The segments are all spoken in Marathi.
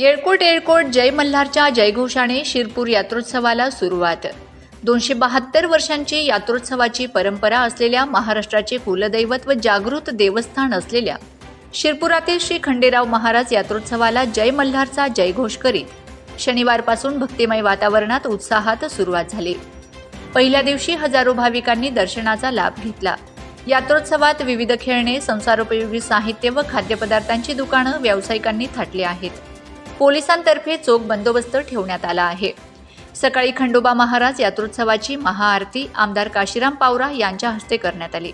येळकोट येळकोट जय मल्हारच्या जयघोषाने शिरपूर यात्रोत्सवाला सुरुवात. दोनशे बहात्तर वर्षांची यात्रोत्सवाची परंपरा असलेल्या महाराष्ट्राचे कुलदैवत व जागृत देवस्थान असलेल्या शिरपुरातील श्री खंडेराव महाराज यात्रोत्सवाला जय मल्हारचा जयघोष करीत शनिवारपासून भक्तिमय वातावरणात उत्साहात सुरुवात झाली. पहिल्या दिवशी हजारो भाविकांनी दर्शनाचा लाभ घेतला. यात्रोत्सवात विविध खेळणे संसारोपयोगी साहित्य व खाद्यपदार्थांची दुकानं व्यावसायिकांनी थाटली आहेत. पोलिसांतर्फे चोख बंदोबस्त ठेवण्यात आला आहे. सकाळी खंडोबा महाराज यात्रोत्सवाची महाआरती आमदार काशीराम पावरा यांच्या हस्ते करण्यात आली.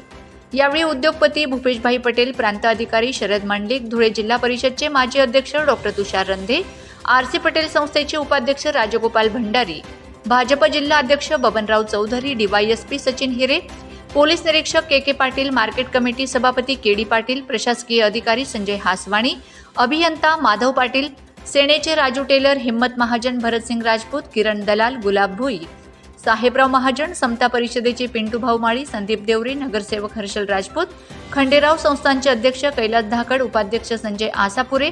यावेळी उद्योगपती भूपेशभाई पटेल प्रांत अधिकारी शरद मांडलिक धुळे जिल्हा परिषदचे माजी अध्यक्ष doctor Tushar Randhe R C Patel संस्थेचे उपाध्यक्ष राजगोपाल भंडारी भाजप जिल्हा अध्यक्ष बबनराव चौधरी डीवायएसपी सचिन हिरे पोलीस निरीक्षक K K Patil market committee सभापती के डी पाटील प्रशासकीय अधिकारी संजय हासवाणी अभियंता माधव पाटील सेनेचे राजू टेलर हिम्मत महाजन भरतसिंग राजपूत किरण दलाल गुलाब भुई. साहेबराव महाजन समता परिषदेचे पिंटू भाऊ माळी संदीप देवरे नगरसेवक हर्षल राजपूत. खंडेराव संस्थांचे अध्यक्ष कैलास धाकड उपाध्यक्ष संजय आसापुरे.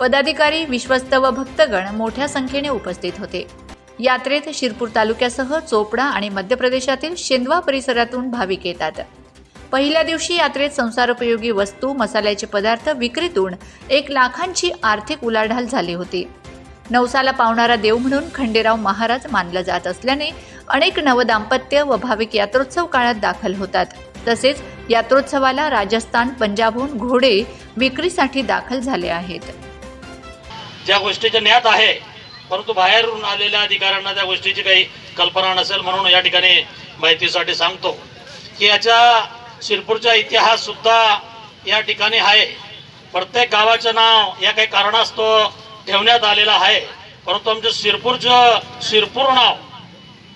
पदाधिकारी विश्वस्त व भक्तगण मोठ्या संख्येने उपस्थित होते. यात्रेत शिरपूर तालुक्यासह चोपडा आणि मध्य प्रदेशातील शेंदवा परिसरातून भाविक येतात. पहिल्या दिवशी यात्रेत संसारोपयोगी वस्तू मसाल्याचे पदार्थ विक्रीतून एक लाखांची आर्थिक उलाढाल झाली होती. नवसाला पावणारा देव म्हणून खंडेराव महाराज मानलं जात असल्याने अनेक नवदाम्पत्य व भाविक यात्रोत्सव काळात दाखल होतात. तसेच यात्रोत्सवाला राजस्थान पंजाबहून घोडे विक्रीसाठी दाखल झाले आहेत. ज्या गोष्टीच्या ज्ञात आहे परंतु बाहेरून आलेल्या अधिकाऱ्यांना त्या गोष्टीची काही कल्पना नसेल म्हणून या ठिकाणी माहितीसाठी सांगतो. की याच्या शिरपूरचा इतिहास सुद्धा या ठिकाणी आहे. प्रत्येक गावाचं नाव या काही कारणास्तव ठेवण्यात आलेलं आहे. परंतु आमचं शिरपूरचं शिरपूर नाव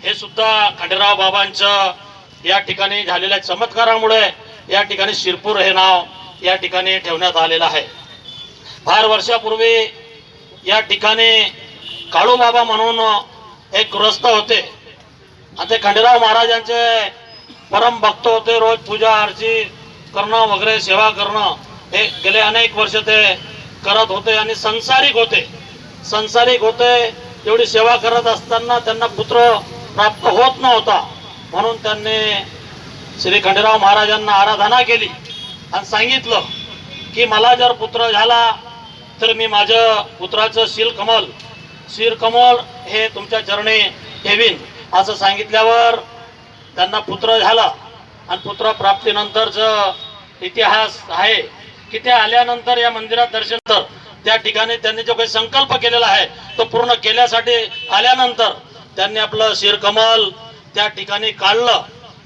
हे सुद्धा खंडेराव बाबांचं या ठिकाणी झालेल्या चमत्कारामुळे या ठिकाणी शिरपूर हे नाव या ठिकाणी ठेवण्यात आलेलं आहे. फार वर्षापूर्वी या ठिकाणी काळूबाबा म्हणून एक गृहस्थ होते. आणि ते खंडेराव महाराजांचे परम भक्त होते रोज पूजा आरती करणं वगैरे सेवा करणं हे गेले अनेक वर्ष ते करत होते आणि संसारिक होते. संसारिक होते एवढी सेवा करत असताना त्यांना पुत्र प्राप्त होत नव्हता. म्हणून त्यांनी श्री खंडेराव महाराजांना आराधना केली आणि सांगितलं की मला जर पुत्र झाला तर मी माझं पुत्राचं शीलकमल शीरकमल हे तुमच्या चरणी ठेवीन. असं सांगितल्यावर त्यांना पुत्र झाला. आणि पुत्र प्राप्तीनंतरचं इतिहास आहे की ते आल्यानंतर या मंदिरात दर्शन तर त्या ठिकाणी त्यांनी जो काही संकल्प केलेला आहे तो पूर्ण केल्यासाठी आल्यानंतर त्यांनी आपलं शिरकमल त्या ठिकाणी काढलं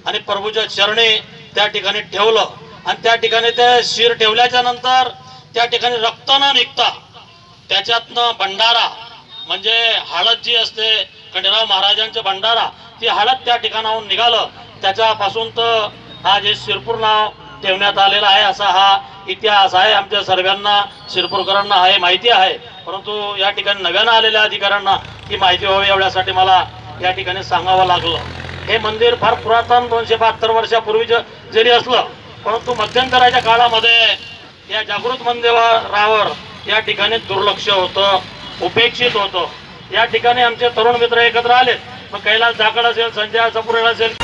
आणि प्रभूच्या चरणी त्या ठिकाणी ठेवलं. आणि त्या ठिकाणी ते शिर ठेवल्याच्या नंतर त्या ठिकाणी रक्त न निघता त्याच्यातनं भंडारा म्हणजे हळद जी असते खंडेराव महाराजांचे भंडारा ती हळद त्या ठिकाणाहून निघालं. त्याच्यापासून तर हा जे शिरपूर नाव ठेवण्यात आलेला आहे असा हा इतिहास आहे. आमच्या सर्वांना शिरपूरकरांना हे माहिती आहे. परंतु या ठिकाणी नव्यानं आलेल्या अधिकाऱ्यांना ही माहिती व्हावी एवढ्यासाठी मला या ठिकाणी सांगावं लागलं. हे मंदिर फार पुरातन दोनशे बहात्तर वर्षापूर्वीच जरी असलं परंतु मध्यंतराच्या काळामध्ये या जागृत मंदिरावर या ठिकाणी दुर्लक्ष होतं उपेक्षित होतं. या ठिकाणी आमचे तरुण मित्र एकत्र आले मग कैलास जाकड असेल संजय सपुरे असेल